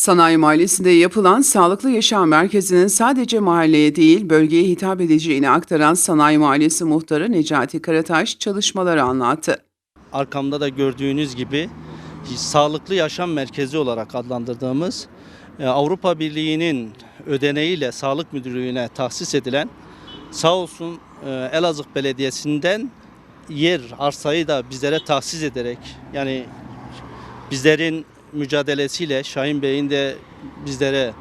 Sanayi Mahallesi'nde yapılan Sağlıklı Yaşam Merkezi'nin sadece mahalleye değil bölgeye hitap edeceğini aktaran Sanayi Mahallesi Muhtarı Necati Karataş çalışmaları anlattı. arkamda da gördüğünüz gibi sağlıklı yaşam merkezi olarak adlandırdığımız e, Avrupa Birliği'nin ödeneğiyle Sağlık Müdürlüğü'ne tahsis edilen sağ olsun e, Elazığ Belediyesi'nden yer arsayı da bizlere tahsis ederek yani bizlerin mücadelesiyle Şahin Bey'in de bizlere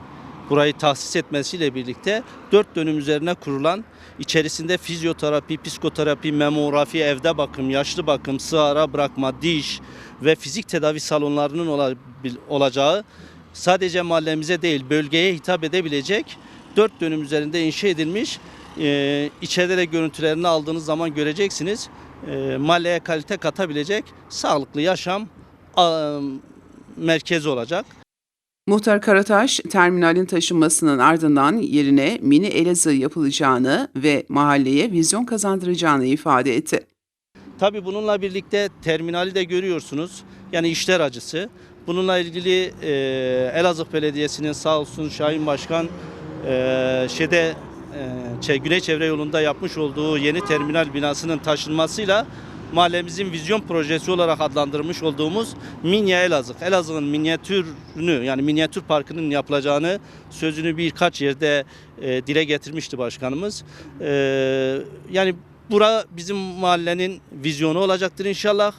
burayı tahsis etmesiyle birlikte dört dönüm üzerine kurulan içerisinde fizyoterapi, psikoterapi, memografi, evde bakım, yaşlı bakım, sığara bırakma, diş ve fizik tedavi salonlarının olacağı sadece mahallemize değil bölgeye hitap edebilecek dört dönüm üzerinde inşa edilmiş e, içeride de görüntülerini aldığınız zaman göreceksiniz. E, mahalleye kalite katabilecek sağlıklı yaşam merkezi olacak. Muhtar Karataş, terminalin taşınmasının ardından yerine mini Elazığ yapılacağını ve mahalleye vizyon kazandıracağını ifade etti. Tabii bununla birlikte terminali de görüyorsunuz. Yani işler acısı. Bununla ilgili e, Elazığ Belediyesi'nin sağ olsun Şahin Başkan e, şeyde e, Güney Çevre Yolu'nda yapmış olduğu yeni terminal binasının taşınmasıyla mahallemizin vizyon projesi olarak adlandırmış olduğumuz Minya Elazığ. Elazığ'ın minyatürünü yani minyatür parkının yapılacağını sözünü birkaç yerde e, dile getirmişti başkanımız. E, yani bura bizim mahallenin vizyonu olacaktır inşallah.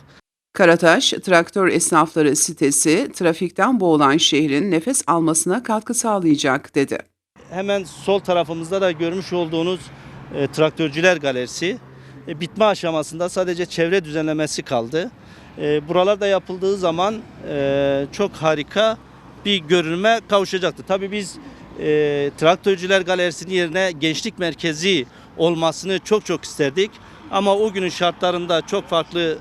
Karataş, traktör esnafları sitesi trafikten boğulan şehrin nefes almasına katkı sağlayacak dedi. Hemen sol tarafımızda da görmüş olduğunuz e, traktörcüler galerisi e, bitme aşamasında sadece çevre düzenlemesi kaldı. E, buralarda yapıldığı zaman e, çok harika bir görünüme kavuşacaktı. Tabii biz e, traktörcüler galerisinin yerine gençlik merkezi olmasını çok çok isterdik. Ama o günün şartlarında çok farklı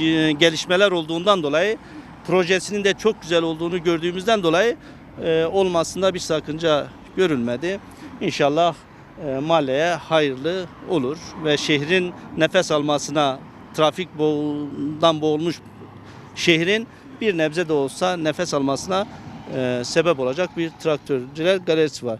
e, gelişmeler olduğundan dolayı projesinin de çok güzel olduğunu gördüğümüzden dolayı olmasında bir sakınca görülmedi. İnşallah mahalleye hayırlı olur ve şehrin nefes almasına trafik boğundan boğulmuş şehrin bir nebze de olsa nefes almasına e, sebep olacak bir traktörcüler galerisi var.